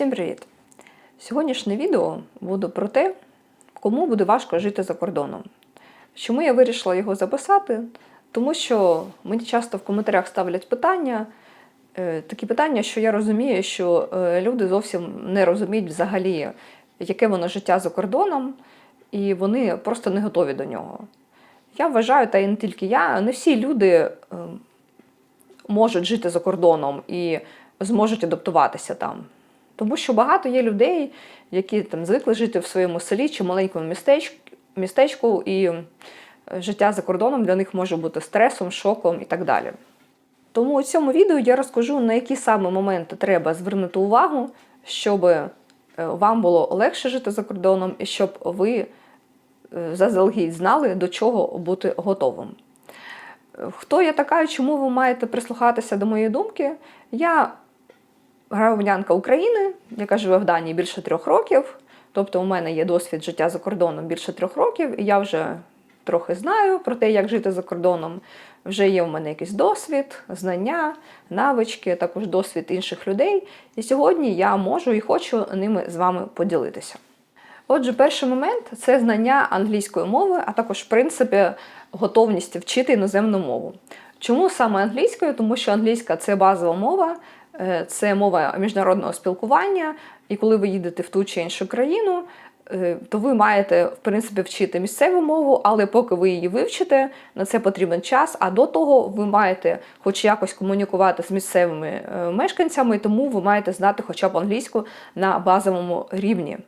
Всім привіт! Сьогоднішнє відео буде про те, кому буде важко жити за кордоном. Чому я вирішила його записати? Тому що мені часто в коментарях ставлять питання, е, такі питання, що я розумію, що е, люди зовсім не розуміють взагалі, яке воно життя за кордоном, і вони просто не готові до нього. Я вважаю, та і не тільки я, не всі люди е, можуть жити за кордоном і зможуть адаптуватися там. Тому що багато є людей, які там звикли жити в своєму селі чи маленькому містечку, містечку, і е, життя за кордоном для них може бути стресом, шоком і так далі. Тому у цьому відео я розкажу, на які саме моменти треба звернути увагу, щоб е, вам було легше жити за кордоном і щоб ви е, заздалегідь знали, до чого бути готовим. Хто я така і чому ви маєте прислухатися до моєї думки? Я громадянка України, яка живе в Данії більше трьох років. Тобто, у мене є досвід життя за кордоном більше трьох років, і я вже трохи знаю про те, як жити за кордоном. Вже є у мене якийсь досвід, знання, навички, також досвід інших людей. І сьогодні я можу і хочу ними з вами поділитися. Отже, перший момент це знання англійської мови, а також, в принципі, готовність вчити іноземну мову. Чому саме англійською? Тому що англійська це базова мова, це мова міжнародного спілкування, і коли ви їдете в ту чи іншу країну, е, то ви маєте в принципі вчити місцеву мову, але поки ви її вивчите, на це потрібен час. А до того ви маєте хоч якось комунікувати з місцевими е, мешканцями, тому ви маєте знати хоча б англійську на базовому рівні.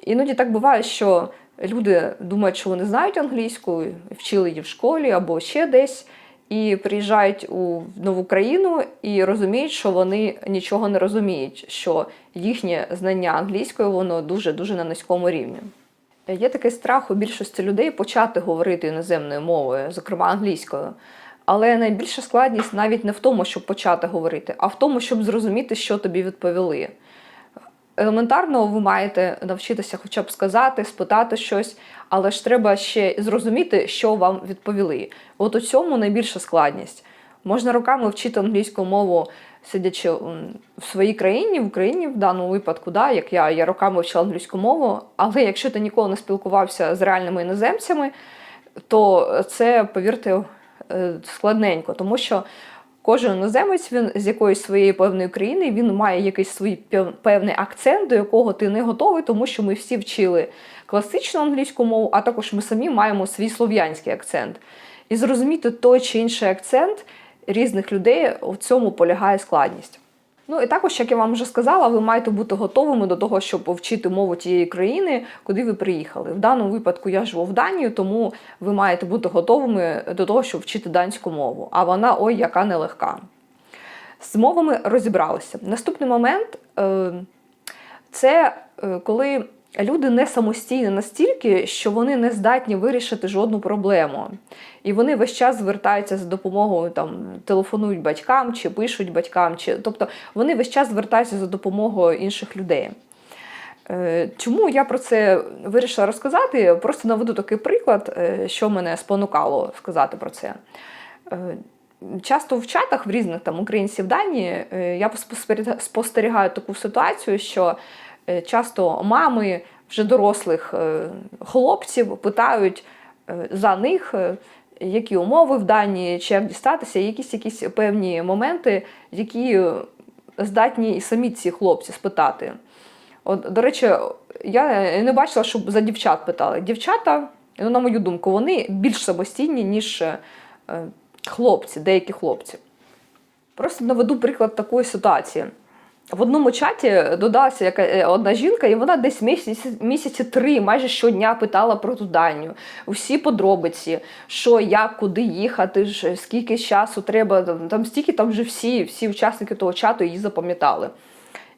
Іноді так буває, що люди думають, що вони знають англійську, вчили її в школі або ще десь, і приїжджають у нову країну і розуміють, що вони нічого не розуміють, що їхнє знання англійської воно дуже-дуже на низькому рівні. Є такий страх у більшості людей почати говорити іноземною мовою, зокрема англійською. Але найбільша складність навіть не в тому, щоб почати говорити, а в тому, щоб зрозуміти, що тобі відповіли. Елементарно, ви маєте навчитися хоча б сказати, спитати щось, але ж треба ще зрозуміти, що вам відповіли. От у цьому найбільша складність. Можна роками вчити англійську мову, сидячи в своїй країні, в Україні в даному випадку, да, як я, я роками вчила англійську мову, але якщо ти ніколи не спілкувався з реальними іноземцями, то це, повірте, е, складненько, тому що Кожен іноземець він з якоїсь своєї певної країни він має якийсь свій певний акцент, до якого ти не готовий, тому що ми всі вчили класичну англійську мову, а також ми самі маємо свій слов'янський акцент. І зрозуміти той чи інший акцент різних людей у цьому полягає складність. Ну і також, як я вам вже сказала, ви маєте бути готовими до того, щоб вчити мову тієї країни, куди ви приїхали. В даному випадку я живу в Данії, тому ви маєте бути готовими до того, щоб вчити данську мову. А вона ой, яка нелегка. З мовами розібралися. Наступний момент е, це е, коли люди не самостійні настільки, що вони не здатні вирішити жодну проблему. І вони весь час звертаються за допомогою, там телефонують батькам чи пишуть батькам, чи тобто вони весь час звертаються за допомогою інших людей. Е, чому я про це вирішила розказати? Просто наведу такий приклад, е, що мене спонукало сказати про це. Е, часто в чатах в різних там українців Данії я спостерігаю таку ситуацію, що часто мами вже дорослих хлопців питають за них які умови в Данії, чи як дістатися, якісь якісь певні моменти, які здатні і самі ці хлопці спитати. От, До речі, я не бачила, щоб за дівчат питали. Дівчата, ну, на мою думку, вони більш самостійні, ніж е, хлопці, деякі хлопці. Просто наведу приклад такої ситуації. В одному чаті додалася яка е, одна жінка, і вона десь місяці місяці три майже щодня питала про ту даню. Усі подробиці, що, як, куди їхати, скільки часу треба. Там стільки там вже всі, всі учасники того чату її запам'ятали.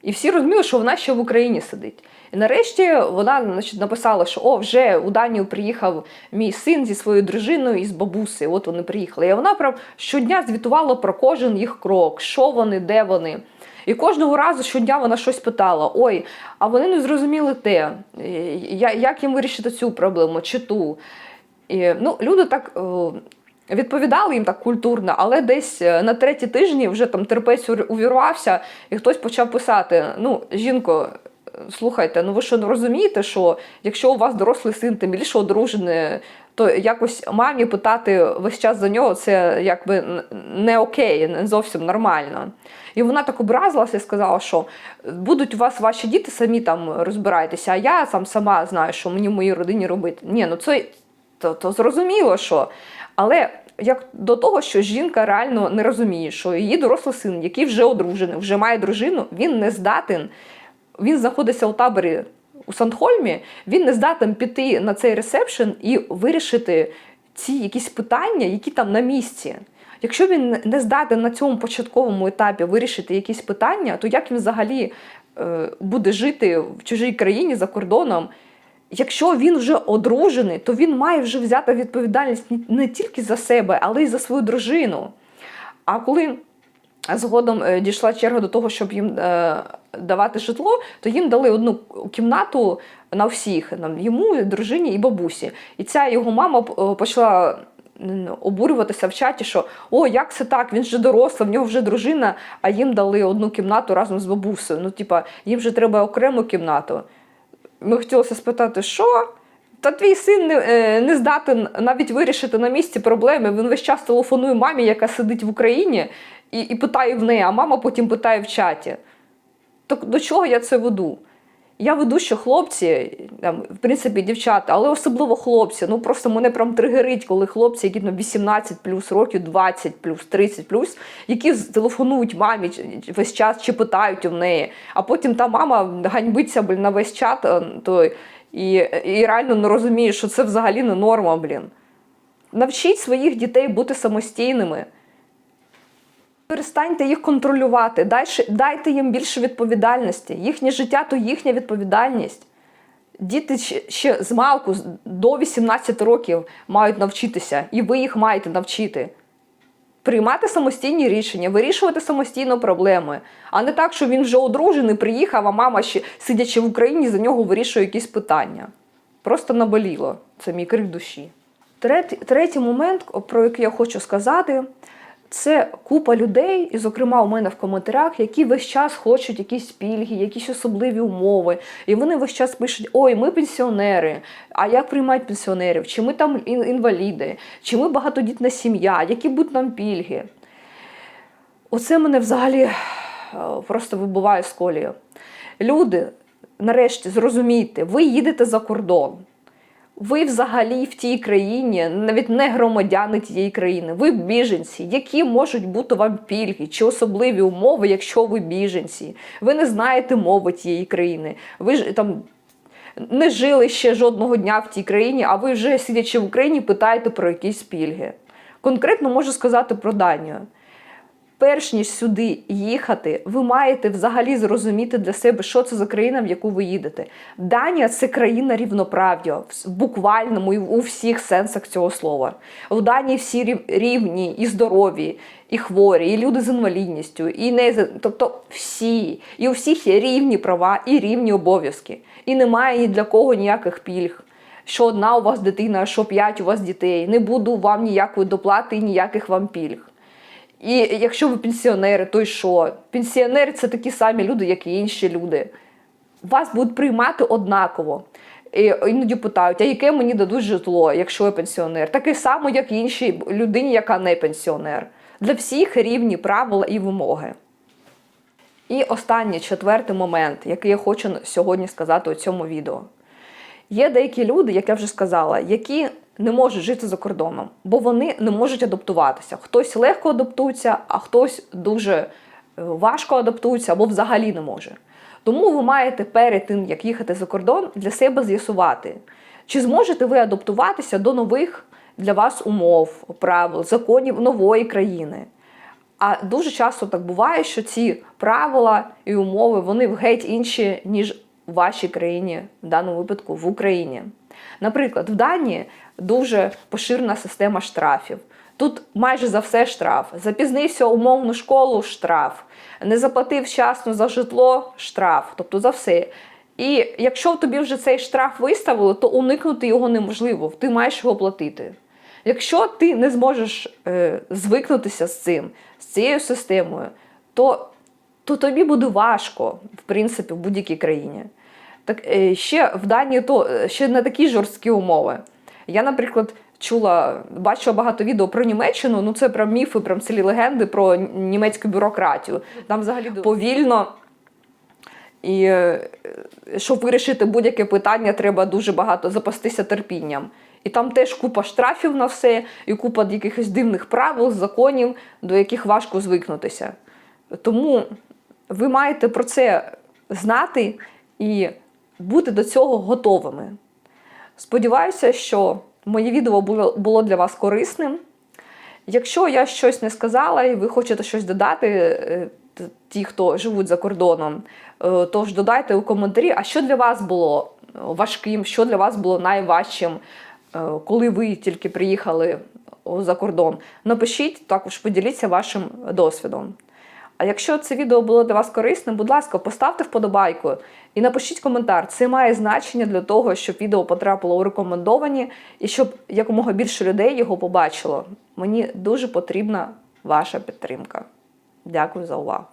І всі розуміли, що вона ще в Україні сидить. І нарешті вона значить, написала, що о, вже у Данію приїхав мій син зі своєю дружиною і з бабусею. От вони приїхали. І вона прям щодня звітувала про кожен їх крок, що вони, де вони. І кожного разу щодня вона щось питала: ой, а вони не зрозуміли те, як їм вирішити цю проблему чи ту. І, ну, Люди так Відповідали їм так культурно, але десь е, на третій тижні вже там терпець увірвався, і хтось почав писати: ну, жінко, слухайте, ну ви що не розумієте, що якщо у вас дорослий син, тим більше одружений, то якось мамі питати весь час за нього це якби не окей, не зовсім нормально. І вона так образилася і сказала, що будуть у вас ваші діти самі там розбирайтеся, а я сам сама знаю, що мені в моїй родині робити. Ні, ну це то, то зрозуміло, що. Але як до того, що жінка реально не розуміє, що її дорослий син, який вже одружений, вже має дружину, він не здатен, він знаходиться у таборі у Сандхольмі, він не здатен піти на цей ресепшн і вирішити ці якісь питання, які там на місці. Якщо він не здатен на цьому початковому етапі вирішити якісь питання, то як він взагалі е, буде жити в чужій країні за кордоном? Якщо він вже одружений, то він має вже взяти відповідальність не- тільки за себе, але й за свою дружину. А коли згодом е, дійшла черга до того, щоб їм е, давати житло, то їм дали одну кімнату на всіх нам, йому, дружині і бабусі. І ця його мама е, почала обурюватися в чаті, що о, як це так? Він же дорослий, в нього вже дружина, а їм дали одну кімнату разом з бабусею. Ну, типа, їм же треба окрему кімнату. Ми хотілося спитати, що? Та твій син не, е, не здатен навіть вирішити на місці проблеми. Він весь час телефонує мамі, яка сидить в Україні, і, і питає в неї, а мама потім питає в чаті. То до чого я це веду? Я веду, що хлопці, там, в принципі, дівчата, але особливо хлопці, ну просто мене прям тригерить, коли хлопці, які на 18 плюс років, 20 плюс, 30 плюс, які телефонують мамі весь час чи питають у неї, а потім та мама ганьбиться блін, на весь чат е, той, і, і реально не розуміє, що це взагалі не норма, блін. Навчіть своїх дітей бути самостійними. Перестаньте їх контролювати, дайте, дайте їм більше відповідальності. Їхнє життя то їхня відповідальність. Діти ще, з малку до 18 років мають навчитися, і ви їх маєте навчити. Приймати самостійні рішення, вирішувати самостійно проблеми, а не так, що він вже одружений, приїхав, а мама ще, сидячи в Україні, за нього вирішує якісь питання. Просто наболіло. Це мій крик душі. Третій момент, про який я хочу сказати, це купа людей, і, зокрема, у мене в коментарях, які весь час хочуть якісь пільги, якісь особливі умови. І вони весь час пишуть: ой, ми пенсіонери. А як приймають пенсіонерів? Чи ми там інваліди, чи ми багатодітна сім'я, які будуть нам пільги? Оце мене взагалі е, просто вибиває з колії. Люди, нарешті, зрозумійте, ви їдете за кордон. Ви взагалі в тій країні, навіть не громадяни тієї країни, ви біженці. Які можуть бути вам пільги чи особливі умови, якщо ви біженці? Ви не знаєте мови тієї країни. Ви ж там не жили ще жодного дня в тій країні, а ви вже сидячи в Україні, питаєте про якісь пільги. Конкретно можу сказати про Данію. Перш ніж сюди їхати, ви маєте взагалі зрозуміти для себе, що це за країна, в яку ви їдете. Данія це країна рівноправ'я, в буквальному і у всіх сенсах цього слова. В Данії всі рівні і здорові, і хворі, і люди з інвалідністю, і не тобто всі. І у всіх є рівні права і рівні обов'язки. І немає ні для кого ніяких пільг. Що одна у вас дитина, що п'ять у вас дітей. Не буду вам ніякої доплати і ніяких вам пільг. І якщо ви пенсіонери, то й що? Пенсіонери це такі самі люди, як і інші люди. Вас будуть приймати однаково. І іноді питають, а яке мені дадуть житло, якщо я пенсіонер? Таке само, як і іншій людині, яка не пенсіонер. Для всіх рівні правила і вимоги. І останній четвертий момент, який я хочу сьогодні сказати у цьому відео. Є деякі люди, як я вже сказала, які не можуть жити за кордоном, бо вони не можуть адаптуватися. Хтось легко адаптується, а хтось дуже е, важко адаптується або взагалі не може. Тому ви маєте перед тим, як їхати за кордон, для себе з'ясувати, чи зможете ви адаптуватися до нових для вас умов, правил, законів нової країни. А дуже часто так буває, що ці правила і умови вони геть інші, ніж у вашій країні, в даному випадку в Україні. Наприклад, в Данії дуже поширена система штрафів. Тут майже за все штраф. Запізнився умовну школу штраф, не заплатив вчасно за житло штраф, тобто за все. І якщо тобі вже цей штраф виставили, то уникнути його неможливо, ти маєш його платити. Якщо ти не зможеш е, звикнутися з цим, з цією системою, то, то тобі буде важко, в принципі, в будь-якій країні. Так е, ще в Данії то е, ще не такі жорсткі умови. Я, наприклад, чула, бачила багато відео про Німеччину. Ну це прям міфи, прям цілі легенди про німецьку бюрократію. Там взагалі повільно. І е, щоб вирішити будь-яке питання, треба дуже багато запастися терпінням. І там теж купа штрафів на все, і купа якихось дивних правил, законів, до яких важко звикнутися. Тому ви маєте про це знати і бути до цього готовими. Сподіваюся, що моє відео було, для вас корисним. Якщо я щось не сказала і ви хочете щось додати, е, ті, хто живуть за кордоном, е, тож додайте у коментарі, а що для вас було е, важким, що для вас було найважчим, коли ви тільки приїхали за кордон. Напишіть, також поділіться вашим досвідом. А якщо це відео було для вас корисним, будь ласка, поставте вподобайку і напишіть коментар. Це має значення для того, щоб відео потрапило у рекомендовані і щоб якомога більше людей його побачило. Мені дуже потрібна ваша підтримка. Дякую за увагу.